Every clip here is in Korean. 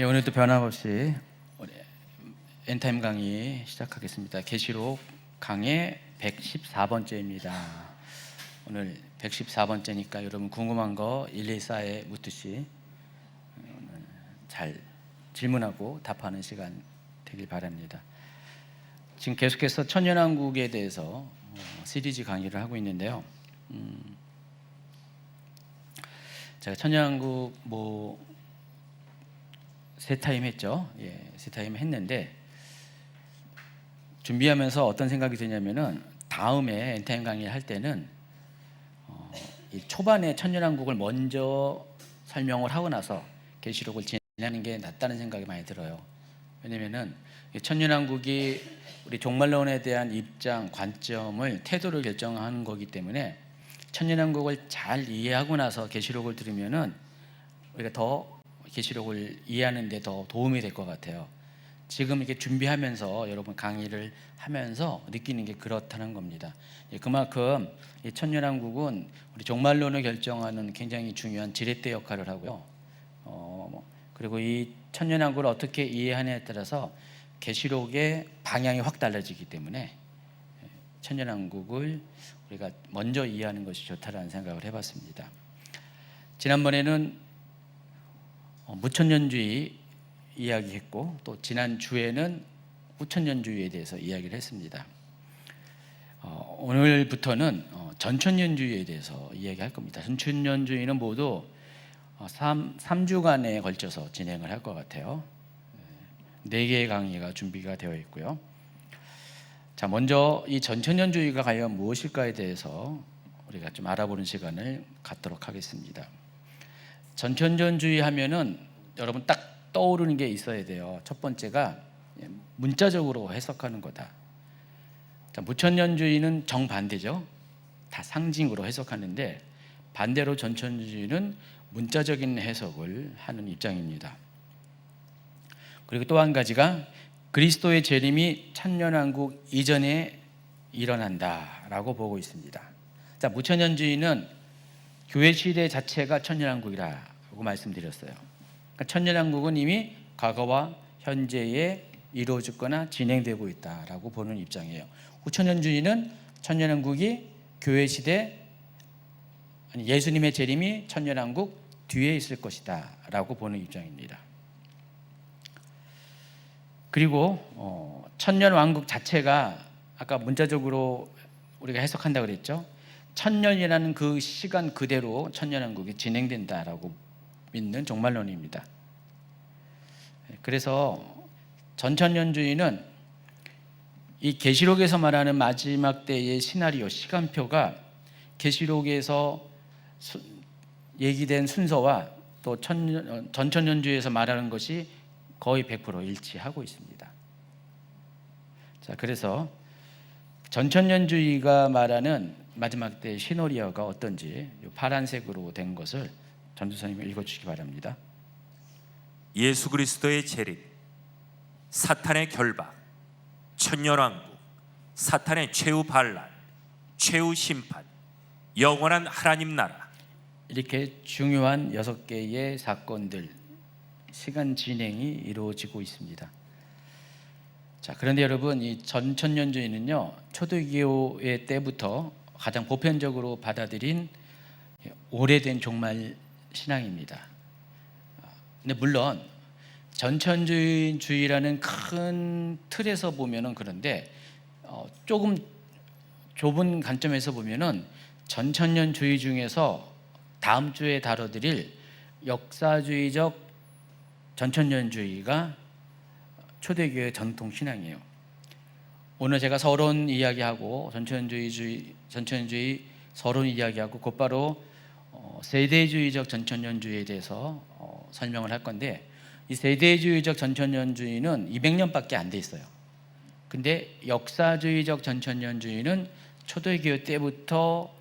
예, 오늘도 변함없이 엔타임 강의 시작하겠습니다. 계시록 강의 114번째입니다. 오늘 114번째니까 여러분 궁금한 거 124에 묻듯이 오늘 잘 질문하고 답하는 시간 되길 바랍니다. 지금 계속해서 천연왕국에 대해서 어, 시리즈 강의를 하고 있는데요. 음, 제가 천연왕국 뭐 세 타임 했죠. 예, 세 타임 했는데 준비하면서 어떤 생각이 드냐면은 다음에 엔타임 강의 할 때는 어, 이 초반에 천년왕국을 먼저 설명을 하고 나서 계시록을 진행하는 게 낫다는 생각이 많이 들어요. 왜냐면은 이 천년왕국이 우리 종말론에 대한 입장, 관점을 태도를 결정하는 거기 때문에 천년왕국을 잘 이해하고 나서 계시록을 들으면은 우리가 더 계시록을 이해하는 데 더 도움이 될 것 같아요. 지금 이렇게 준비하면서 여러분 강의를 하면서 느끼는 게 그렇다는 겁니다. 예, 그만큼 이 천년왕국은 우리 종말론을 결정하는 굉장히 중요한 지렛대 역할을 하고요. 어, 그리고 이 천년왕국을 어떻게 이해하냐에 따라서 계시록의 방향이 확 달라지기 때문에 예, 천년왕국을 우리가 먼저 이해하는 것이 좋다라는 생각을 해봤습니다. 지난번에는 어, 무천년주의 이야기했고 또 지난 주에는 후천년주의에 대해서 이야기를 했습니다. 어, 오늘부터는 어, 전천년주의에 대해서 이야기할 겁니다. 전천년주의는 모두 어, 3, 3주간에 걸쳐서 진행을 할 것 같아요. 네 개의 강의가 준비가 되어 있고요. 자, 먼저 이 전천년주의가 과연 무엇일까에 대해서 우리가 좀 알아보는 시간을 갖도록 하겠습니다. 전천년주의 하면은 여러분 딱 떠오르는 게 있어야 돼요. 첫 번째가 문자적으로 해석하는 거다. 자, 무천년주의는 정반대죠. 다 상징으로 해석하는데 반대로 전천주의는 문자적인 해석을 하는 입장입니다. 그리고 또 한 가지가 그리스도의 재림이 천년왕국 이전에 일어난다라고 보고 있습니다. 자, 무천년주의는 교회 시대 자체가 천년왕국이라 고 말씀드렸어요. 그러니까 천년왕국은 이미 과거와 현재에 이루어졌거나 진행되고 있다라고 보는 입장이에요. 후천년주의는 천년왕국이 교회 시대 예수님의 재림이 천년왕국 뒤에 있을 것이다라고 보는 입장입니다. 그리고 어, 천년왕국 자체가 아까 문자적으로 우리가 해석한다 그랬죠. 천년이라는 그 시간 그대로 천년왕국이 진행된다라고 믿는 종말론입니다. 그래서 전천년주의는 이 계시록에서 말하는 마지막 때의 시나리오 시간표가 계시록에서 얘기된 순서와 또 천년, 전천년주의에서 말하는 것이 거의 100% 일치하고 있습니다. 자, 그래서 전천년주의가 말하는 마지막 때 시노리아가 어떤지 파란색으로 된 것을 전도사님이 읽어주시기 바랍니다. 예수 그리스도의 재림, 사탄의 결박, 천년왕국, 사탄의 최후 반란, 최후 심판, 영원한 하나님 나라. 이렇게 중요한 여섯 개의 사건들 시간 진행이 이루어지고 있습니다. 자, 그런데 여러분 이 전천년주의는요 초대교회 때부터 가장 보편적으로 받아들인 오래된 종말 신앙입니다. 근데 물론 전천주의라는 큰 틀에서 보면은 그런데 어, 조금 좁은 관점에서 보면은 전천년주의 중에서 다음 주에 다뤄드릴 역사주의적 전천년주의가 초대교회 전통 신앙이에요. 오늘 제가 서론 이야기하고 전천주의 전천주의 서론 이야기하고 곧바로 어, 세대주의적 전천년주의에 대해서 어, 설명을 할 건데 이 세대주의적 전천년주의는 200년밖에 안 돼 있어요. 근데 역사주의적 전천년주의는 초대교회 때부터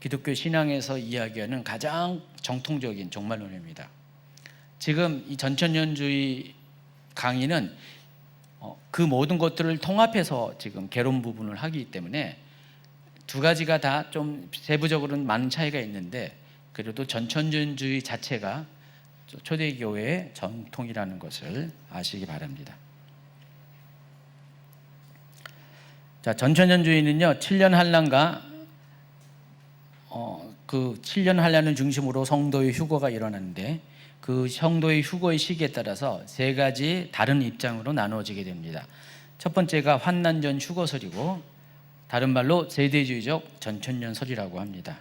기독교 신앙에서 이야기하는 가장 정통적인 종말론입니다. 지금 이 전천년주의 강의는 어, 그 모든 것들을 통합해서 지금 개론 부분을 하기 때문에 두 가지가 다 좀 세부적으로는 많은 차이가 있는데 그래도 전천년주의 자체가 초대교회의 전통이라는 것을 아시기 바랍니다. 자, 전천년주의는요, 7년 한란과 어, 그 7년 한란을 중심으로 성도의 휴거가 일어나는데 그 성도의 휴거의 시기에 따라서 세 가지 다른 입장으로 나누어지게 됩니다. 첫 번째가 환난 전 휴거설이고 다른 말로 세대주의적 전천년설이라고 합니다.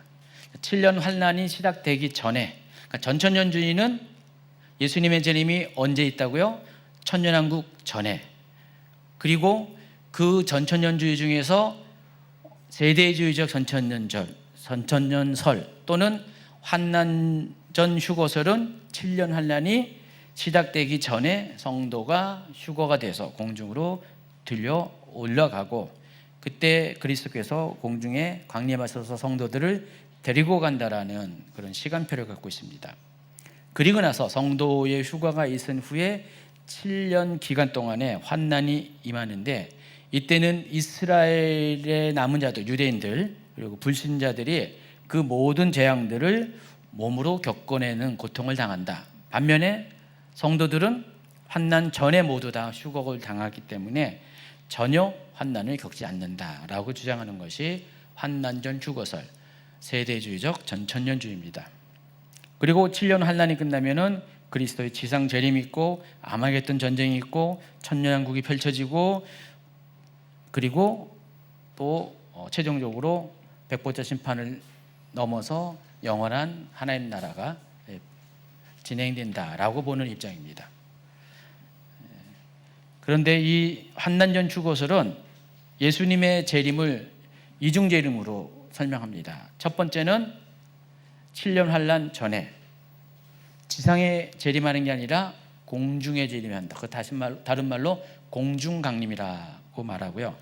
7년 환난이 시작되기 전에 그러니까 전천년주의는 예수님의 재림이 언제 있다고요? 천년왕국 전에 그리고 그 전천년주의 중에서 세대주의적 전천년절, 전천년설 또는 환난 전 휴거설은 7년 환난이 시작되기 전에 성도가 휴거가 돼서 공중으로 들려 올라가고 그때 그리스도께서 공중에 광림하셔서 성도들을 데리고 간다라는 그런 시간표를 갖고 있습니다. 그리고 나서 성도의 휴가가 있은 후에 7년 기간 동안에 환난이 임하는데 이때는 이스라엘의 남은 자들 유대인들 그리고 불신자들이 그 모든 재앙들을 몸으로 겪어내는 고통을 당한다. 반면에 성도들은 환난 전에 모두 다 휴거를 당하기 때문에 전혀 환난을 겪지 않는다라고 주장하는 것이 환난 전 휴거설 세대주의적 전천년주의입니다. 그리고 7년 환난이 끝나면은 그리스도의 지상 재림이 있고 아마겟돈 전쟁이 있고 천년왕국이 펼쳐지고 그리고 또 어, 최종적으로 백보자 심판을 넘어서 영원한 하나님 나라가 예, 진행된다라고 보는 입장입니다. 예. 그런데 이 환난 전 추고설은 예수님의 재림을 이중 재림으로 설명합니다. 첫 번째는 7년 환란 전에 지상에 재림하는 게 아니라 공중에 재림한다. 그 다시 말 다른 말로 공중 강림이라고 말하고요.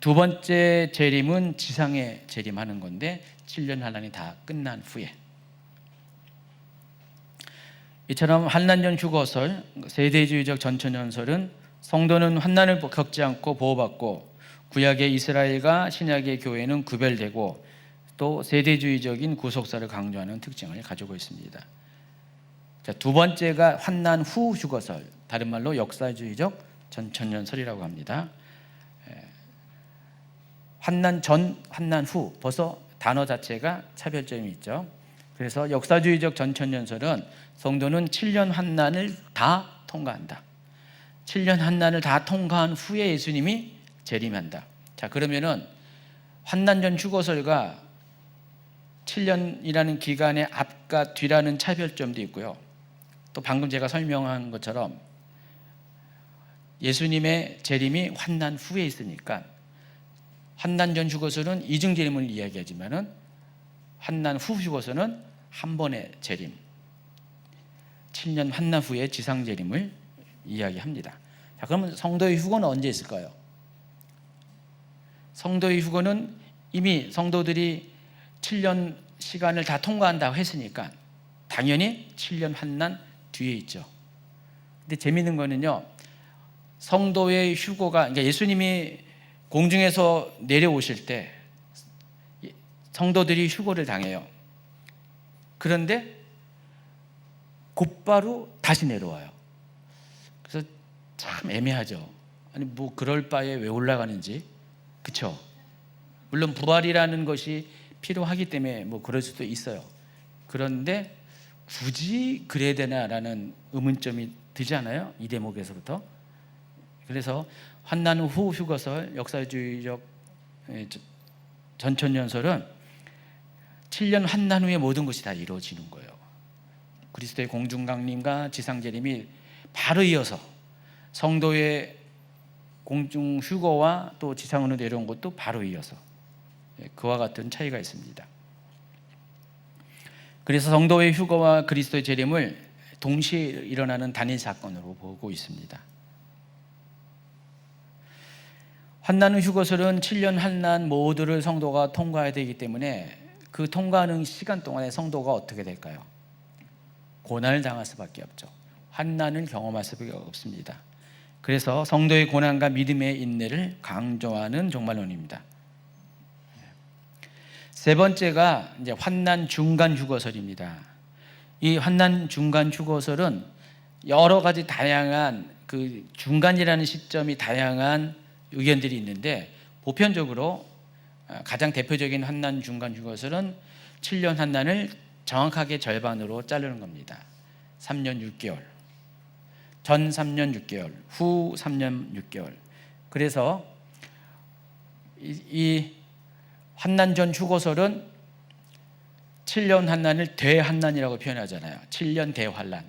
두 번째 재림은 지상에 재림하는 건데 7년 환란이 다 끝난 후에 이처럼 환난전 휴거설 세대주의적 전천연설은 성도는 환난을 겪지 않고 보호받고 구약의 이스라엘과 신약의 교회는 구별되고 또 세대주의적인 구속사를 강조하는 특징을 가지고 있습니다. 자, 두 번째가 환난 후 휴거설, 다른 말로 역사주의적 전천년설이라고 합니다. 에, 환난 전, 환난 후 벌써 단어 자체가 차별점이 있죠. 그래서 역사주의적 전천년설은 성도는 7년 환난을 다 통과한다. 7년 환난을 다 통과한 후에 예수님이 재림한다. 자, 그러면은 환난 전 휴거설과 7년이라는 기간의 앞과 뒤라는 차별점도 있고요. 또 방금 제가 설명한 것처럼 예수님의 재림이 환난 후에 있으니까 환난 전 휴거서는 이중 재림을 이야기하지만은 환난 후 휴거서는 한 번의 재림. 7년 환난 후에 지상 재림을 이야기합니다. 자, 그러면 성도의 휴거는 언제 있을까요? 성도의 휴거는 이미 성도들이 7년 시간을 다 통과한다고 했으니까 당연히 7년 환난 뒤에 있죠. 근데 재밌는 거는요. 성도의 휴거가 그러니까 예수님이 공중에서 내려오실 때 성도들이 휴거를 당해요. 그런데 곧바로 다시 내려와요. 그래서 참 애매하죠. 아니 뭐 그럴 바에 왜 올라가는지 그쵸? 물론 부활이라는 것이 필요하기 때문에 뭐 그럴 수도 있어요. 그런데 굳이 그래야 되나라는 의문점이 들지 않아요? 이 대목에서부터. 그래서 환난 후 휴거설 역사주의적 예, 전천년설은 7년 환난 후에 모든 것이 다 이루어지는 거예요. 그리스도의 공중강림과 지상재림이 바로 이어서 성도의 공중 휴거와 또 지상으로 내려온 것도 바로 이어서 예, 그와 같은 차이가 있습니다. 그래서 성도의 휴거와 그리스도의 재림을 동시에 일어나는 단일 사건으로 보고 있습니다. 환난의 휴거설은 7년 환난 모두를 성도가 통과해야 되기 때문에 그 통과하는 시간 동안에 성도가 어떻게 될까요? 고난을 당할 수밖에 없죠. 환난을 경험할 수밖에 없습니다. 그래서 성도의 고난과 믿음의 인내를 강조하는 종말론입니다. 세 번째가 이제 환난 중간 휴거설입니다. 이 환난 중간 휴거설은 여러 가지 다양한 그 중간이라는 시점이 다양한 의견들이 있는데 보편적으로 아, 가장 대표적인 환난 중간 휴거설은 7년 환난을 정확하게 절반으로 자르는 겁니다. 3년 6개월. 전 3년 6개월, 후 3년 6개월. 그래서 이, 이 환난 전 휴거설은 7년 환난을 대환난이라고 표현하잖아요. 7년 대환난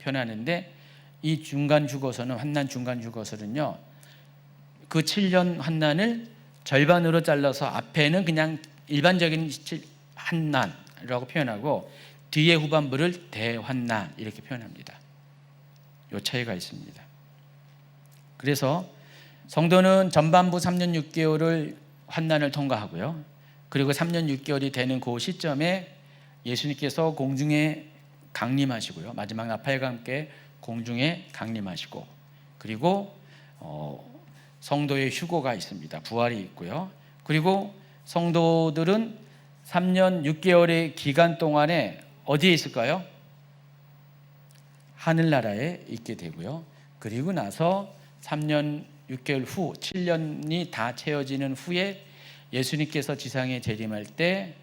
표현하는데 이 중간 휴거설은 환난 중간 휴거설은요. 그 7년 환난을 절반으로 잘라서 앞에는 그냥 일반적인 칠- 환난이라고 표현하고 뒤에 후반부를 대환난 이렇게 표현합니다. 요 차이가 있습니다. 그래서 성도는 전반부 3년 6개월을 환난을 통과하고요. 그리고 3년 6개월이 되는 그 시점에 예수님께서 공중에 강림하시고요. 마지막 나팔과 함께 공중에 강림하시고 그리고 어, 성도의 휴고가 있습니다. 부활이 있고요. 그리고 성도들은 3년 6개월의 기간 동안에 어디에 있을까요? 하늘나라에 있게 되고요. 그리고 나서 3년 6개월 후 7년이 다 채워지는 후에 예수님께서 지상에 재림할 때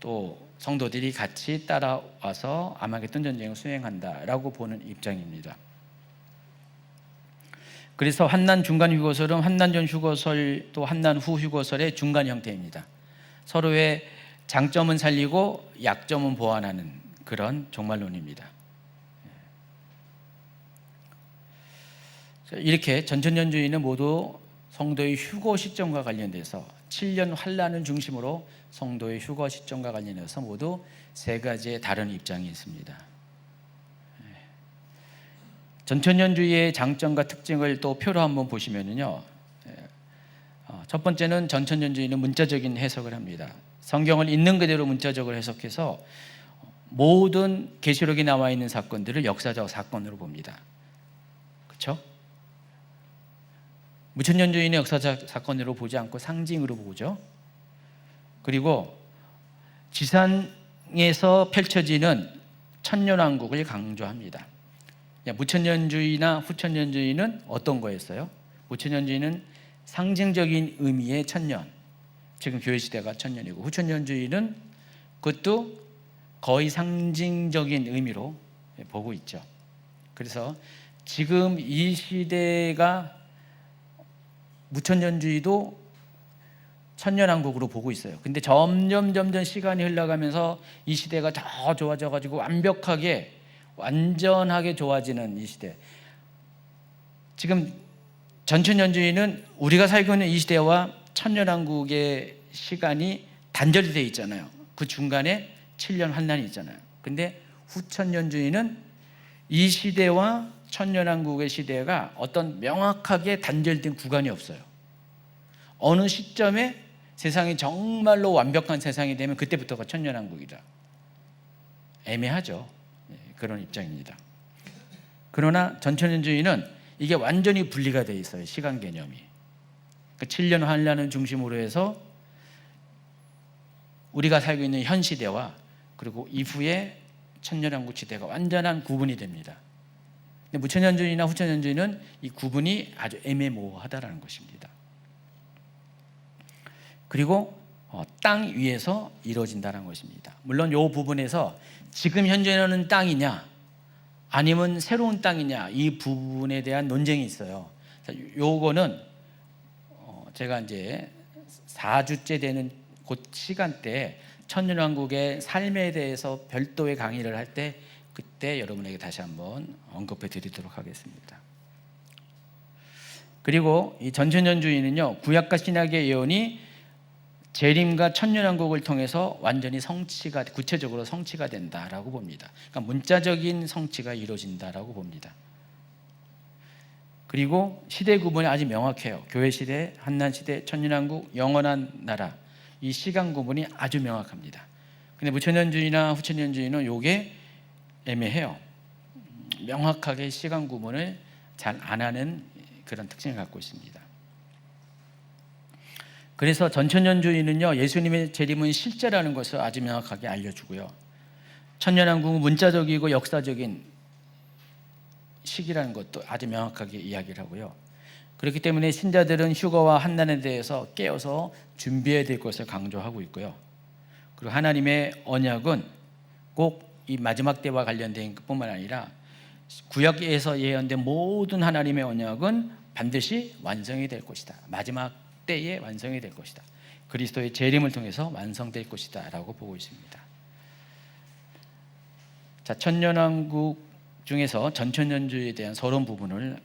또 성도들이 같이 따라와서 아마겟돈 전쟁을 수행한다라고 보는 입장입니다. 그래서 환난 중간 휴거설은 환난 전 휴거설 또 환난 후 휴거설의 중간 형태입니다. 서로의 장점은 살리고 약점은 보완하는 그런 종말론입니다. 이렇게 전천년주의는 모두 성도의 휴거 시점과 관련돼서 7년 환란을 중심으로 성도의 휴거 시점과 관련해서 모두 세 가지의 다른 입장이 있습니다. 전천년주의의 장점과 특징을 또 표로 한번 보시면은요. 어, 첫 번째는 전천년주의는 문자적인 해석을 합니다. 성경을 있는 그대로 문자적으로 해석해서 모든 계시록에 나와 있는 사건들을 역사적 사건으로 봅니다. 그렇죠? 무천년주의는 역사적 사건으로 보지 않고 상징으로 보죠. 그리고 지상에서 펼쳐지는 천년왕국을 강조합니다. 무천년주의나 후천년주의는 어떤 거였어요? 무천년주의는 상징적인 의미의 천년, 지금 교회 시대가 천년이고 후천년주의는 그것도 거의 상징적인 의미로 보고 있죠. 그래서 지금 이 시대가 무천년주의도 천년왕국으로 보고 있어요. 근데 점점 점점 시간이 흘러가면서 이 시대가 더 좋아져 가지고 완벽하게 완전하게 좋아지는 이 시대. 지금 전천년주의는 우리가 살고 있는 이 시대와 천년왕국의 시간이 단절이 돼 있잖아요. 그 중간에 7년 환란이 있잖아요. 근데 후천년주의는 이 시대와 천년왕국의 시대가 어떤 명확하게 단절된 구간이 없어요. 어느 시점에 세상이 정말로 완벽한 세상이 되면 그때부터가 천년왕국이다. 애매하죠. 네, 그런 입장입니다. 그러나 전천년주의는 이게 완전히 분리가 돼 있어요. 시간 개념이. 그 7년 환란을 중심으로 해서 우리가 살고 있는 현 시대와 그리고 이후의 천년왕국 시대가 완전한 구분이 됩니다. 무천년주의나 후천년주의는 이 구분이 아주 애매모호하다라는 것입니다. 그리고 어, 땅 위에서 이루어진다는 것입니다. 물론 이 부분에서 지금 현재는 땅이냐 아니면 새로운 땅이냐 이 부분에 대한 논쟁이 있어요. 자, 요거는 어, 제가 이제 4주째 되는 곧 시간대에 천년왕국의 삶에 대해서 별도의 강의를 할때 그때 여러분에게 다시 한번 언급해 드리도록 하겠습니다. 그리고 이 전천년주의는요 구약과 신약의 예언이 재림과 천년왕국을 통해서 완전히 성취가 구체적으로 성취가 된다라고 봅니다. 그러니까 문자적인 성취가 이루어진다라고 봅니다. 그리고 시대 구분이 아주 명확해요. 교회 시대, 한난 시대, 천년왕국, 영원한 나라 이 시간 구분이 아주 명확합니다. 근데 무천년주의나 후천년주의는 요게 애매해요. 명확하게 시간 구분을 잘 안 하는 그런 특징을 갖고 있습니다. 그래서 전천년주의는요 예수님의 재림은 실제라는 것을 아주 명확하게 알려주고요. 천년왕국은 문자적이고 역사적인 시기라는 것도 아주 명확하게 이야기를 하고요. 그렇기 때문에 신자들은 휴거와 환난에 대해서 깨어서 준비해야 될 것을 강조하고 있고요. 그리고 하나님의 언약은 꼭 이 마지막 때와 관련된 것뿐만 아니라 구약에서 예언된 모든 하나님의 언약은 반드시 완성이 될 것이다. 마지막 때에 완성이 될 것이다. 그리스도의 재림을 통해서 완성될 것이다라고 보고 있습니다. 자, 천년왕국 중에서 전천년주에 대한 서론 부분을